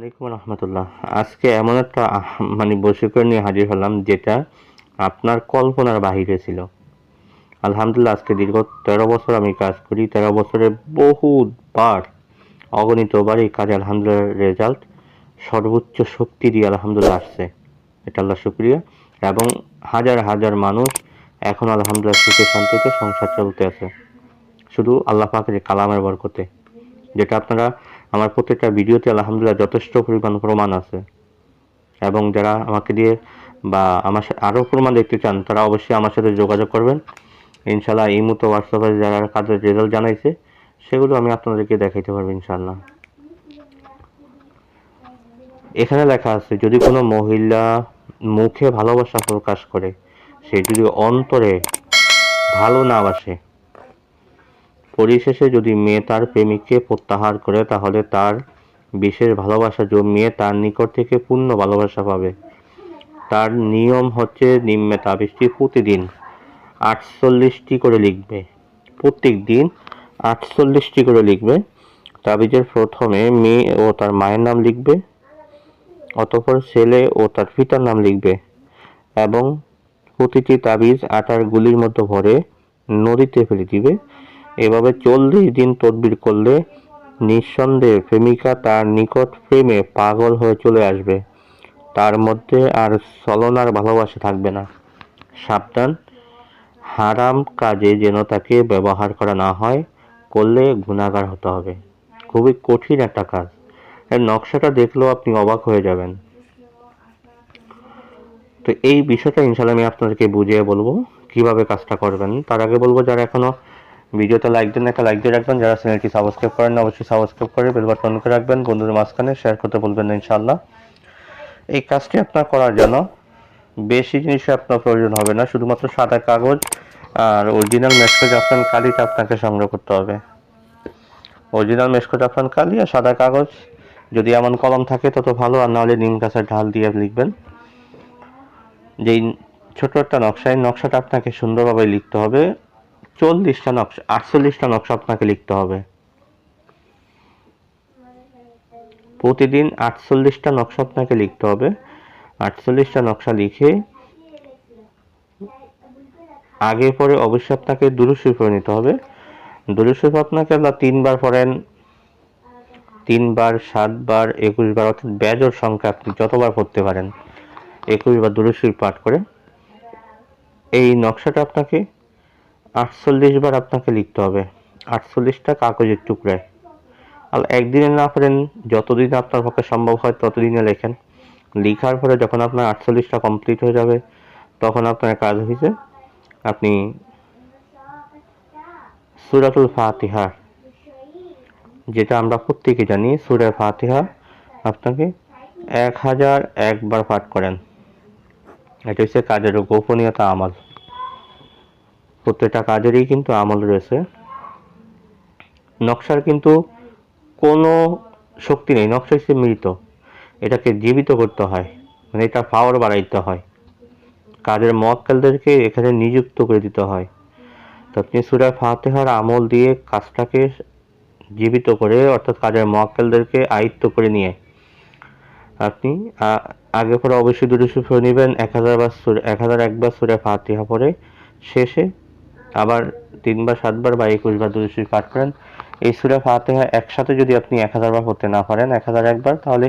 আলাইকুম রহমতুল্লাহ। আজকে এমন একটা মানে বসীকরণ নিয়ে হাজির হলাম, যেটা আপনার কল্পনার বাহিরে ছিল। আলহামদুলিল্লাহ, আজকে দীর্ঘ তেরো বছর আমি কাজ করি। তেরো বছরে বহুবার অগণিতবার এই কাজে আলহামদুলিল্লাহ রেজাল্ট সর্বোচ্চ শক্তি দিয়ে আলহামদুলিল্লাহ আসছে। এটা আল্লাহ শুক্রিয়া। এবং হাজার হাজার মানুষ এখন আলহামদুলিল্লাহ সুখে শান্তিতে সংসার চলতে আছে। শুধু আল্লাহ এই কালামের বরকতে। যেটা আপনারা আমার প্রত্যেকটা ভিডিওতে আলহামদুলিল্লাহ যথেষ্ট পরিমাণ প্রমাণ আছে। এবং যারা আমাকে দিয়ে বা আমার সাথে আরও প্রমাণ দেখতে চান, তারা অবশ্যই আমার সাথে যোগাযোগ করবেন। ইনশাল্লাহ এই মুহূর্তে হোয়াটসঅ্যাপে যারা কাজের রেজাল্ট জানাইছে, সেগুলো আমি আপনাদেরকে দেখাইতে পারব ইনশাল্লাহ এখানে লেখা আছে, যদি কোনো মহিলা মুখে ভালোবাসা প্রকাশ করে, সে যদি অন্তরে ভালো না বাসে পরিশেষে যদি মেয়ে তার প্রেমিককে প্রত্যাহার করে, তাহলে তার বিশেষ ভালোবাসা জমিয়ে তার নিকট থেকে পূর্ণ ভালোবাসা পাবে। তার নিয়ম হচ্ছে নিম্নে তাবিজটি প্রতিদিন আটচল্লিশটি করে লিখবে। প্রত্যেক দিন আটচল্লিশটি করে লিখবে। তাবিজের প্রথমে মেয়ে ও তার মায়ের নাম লিখবে, অতঃপর ছেলে ও তার পিতার নাম লিখবে এবং প্রতিটি তাবিজ আটার গুলির মধ্যে ভরে নদীতে ফেলে দিবে। এভাবে চল্লিশ দিন তদবির করলে নিঃসন্দেহে প্রেমিকা তার নিকট প্রেমে পাগল হয়ে চলে আসবে। তার মধ্যে আর ছলনার ভালোবাসা থাকবে না। সাবধান। হারাম কাজে যেন তাকে ব্যবহার করা না হয়, করলে গুণাগার হতে হবে। খুবই কঠিন একটা কাজ। এর নকশাটা দেখলেও আপনি অবাক হয়ে যাবেন। তো এই বিষয়টা ইনশাল্লাহ আমি আপনাদেরকে বুঝিয়ে বলব। কীভাবে কাজটা করবেন? তার আগে বলব, যারা এখনও ভিডিওতে লাইক দেন একটা লাইক দিয়ে রাখবেন। যারা চ্যানেলটি সাবস্ক্রাইব করেন না, অবশ্যই সাবস্ক্রাইব করে বেল বাটন করে রাখবেন। বন্ধুদের মাঝখানে শেয়ার করতে বলবেন না ইনশাআল্লাহ। এই কাজটি আপনার করার জন্য বেশি জিনিসের আপনার প্রয়োজন হবে না শুধুমাত্র সাদা কাগজ আর অরিজিনাল মেসকোজ আফরান কালিটা আপনাকে সংগ্রহ করতে হবে। অরিজিনাল মেসকোজ আফরান কালি আর সাদা কাগজ যদি এমন কলম থাকে তত ভালো আর নাহলে নিম গাছের ঢাল দিয়ে লিখবেন। যেই ছোট একটা নকশা এই নকশাটা আপনাকে সুন্দরভাবে লিখতে হবে। চল্লিশটা নকশা, আটচল্লিশটা নকশা আপনাকে লিখতে হবে। প্রতিদিন আটচল্লিশটা নকশা আপনাকে লিখতে হবে। আটচল্লিশটা নকশা লিখে আগে পরে অবশ্যই আপনাকে দুরুশরীফ পড়ে নিতে হবে। দুরুশরীফ আপনাকে আল্লাহ তিনবার পড়েন। তিনবার, সাতবার একুশ বার অর্থাৎ ব্যাজর সংখ্যা আপনি যতবার পড়তে পারেন। একুশ বার দুরুশরীফ পাঠ করে। এই নকশাটা আপনাকে আটচল্লিশ বার আপনাকে লিখতে হবে। আটচল্লিশটা কাগজের টুকরায়। আর একদিনে না পারেন যতদিন আপনার পক্ষে সম্ভব হয় ততদিনে লেখেন। লেখার পরে যখন আপনার আটচল্লিশটা কমপ্লিট হয়ে যাবে, তখন আপনার কাজ হয়েছে আপনি সুরাতুল ফাতিহা, যেটা আমরা প্রত্যেকে জানি সুরা ফাতিহা, আপনাকে এক হাজার একবার পাঠ করেন। এটা হচ্ছে কাজের গোপনীয়তা আমল। প্রত্যেকটা কাজেরই কিন্তু আমল রয়েছে। নকশার কিন্তু কোনো শক্তি নেই, নকশা হচ্ছে মৃত এটাকে জীবিত করতে হয় মানে এটা পাওয়ার বাড়াইতে হয়। কাজের মক্কেলদেরকে এখানে নিযুক্ত করে দিতে হয়। তো আপনি সুরা ফাতেহার আমল দিয়ে কাজটাকে জীবিত করে, অর্থাৎ কাজের মক্কেলদেরকে আয়ত্ত করে নিয়ে, আপনি আগে পরে অবশ্যই দুটো সুফে নেবেন, এক হাজার বার সুরে, এক হাজার একবার সুরে ফাতিহা পরে শেষে আবার তিনবার সাতবার বা একুশ বার দুটো সুরে পাঠ করেন, এই সুরে ফাতিহা একসাথে যদি আপনি এক হাজার বার পড়তে না পারেন, এক হাজার একবার তাহলে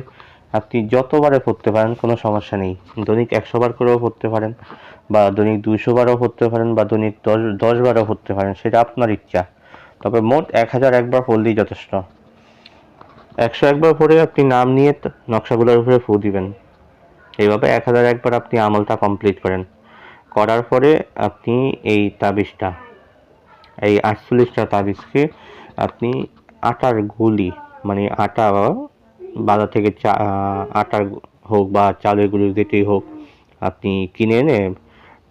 আপনি যতবারে পড়তে পারেন, কোনো সমস্যা নেই। দৈনিক একশো বার করেও পড়তে পারেন, বা দৈনিক দুইশো বারও পড়তে পারেন, বা দৈনিক দশ দশ বারও পড়তে পারেন, সেটা আপনার ইচ্ছা। তবে মোট এক হাজার একবার পড়লেই যথেষ্ট। একশো একবার পরে আপনি নাম নিয়ে নকশাগুলোর উপরে ফু দিবেন। এইভাবে এক হাজার একবার আপনি আমলটা কমপ্লিট করেন। করার পরে আপনি এই তাবিজটা, এই আটচল্লিশটা তাবিজকে আপনি আটার গুলি মানে আটা বাজার থেকে চা আটার হোক বা চালের গুলি যেটাই হোক, আপনি কিনে এনে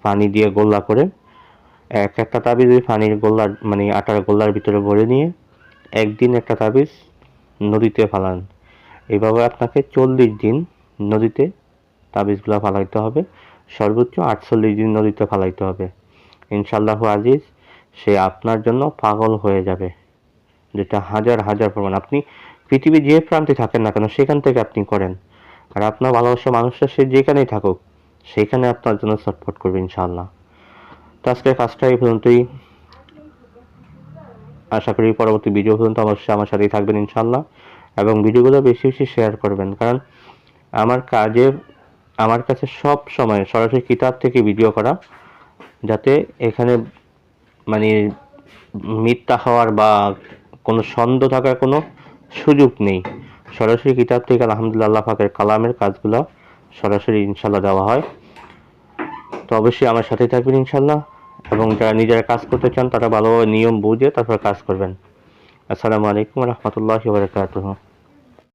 পানি দিয়ে গোল্লা করে এক একটা তাবিজ ওই পানির গোল্লার মানে আটার গোল্লার ভিতরে ভরে নিয়ে একদিন একটা তাবিজ নদীতে ফালান। এইভাবে আপনাকে চল্লিশ দিন নদীতে তাবিজগুলো ফালাইতে হবে। সর্বোচ্চ আটচল্লিশ দিন নদীতে ফালাইতে হবে। ইনশাল্লাহ আজিজ, সে আপনার জন্য পাগল হয়ে যাবে। যেটা হাজার হাজার প্রমাণ। আপনি পৃথিবীর যে প্রান্তে থাকেন না কেন, সেখান থেকে আপনি করেন। আর আপনার ভালোবাসা মানুষটা সে যেখানেই থাকুক, সেখানে আপনার জন্য সাপোর্ট করবে ইনশাল্লাহ তো আজকের কাজটা এই পর্যন্তই। আশা করি পরবর্তী ভিডিও পর্যন্ত অবশ্যই আমার সাথেই থাকবেন ইনশাল্লাহ এবং ভিডিওগুলো বেশি বেশি শেয়ার করবেন। কারণ আমার কাজে আমার কাছে সব সময় সরাসরি কিতাব থেকে ভিডিও করা, যাতে এখানে মানে মিথ্যা হওয়ার বা কোনো সন্দেহ থাকার কোনো সুযোগ নেই। সরাসরি কিতাব থেকে আলহামদুলিল্লাহ পাকের কালামের কাজগুলো সরাসরি ইনশাল্লাহ দেওয়া হয়। তো অবশ্যই আমার সাথে থাকবেন ইনশাল্লাহ এবং যারা নিজেরা কাজ করতে চান তারা ভালোভাবে নিয়ম বুঝে তারপর কাজ করবেন। আসসালামু আলাইকুম রহমতুল্লাহ বারকাতুহ।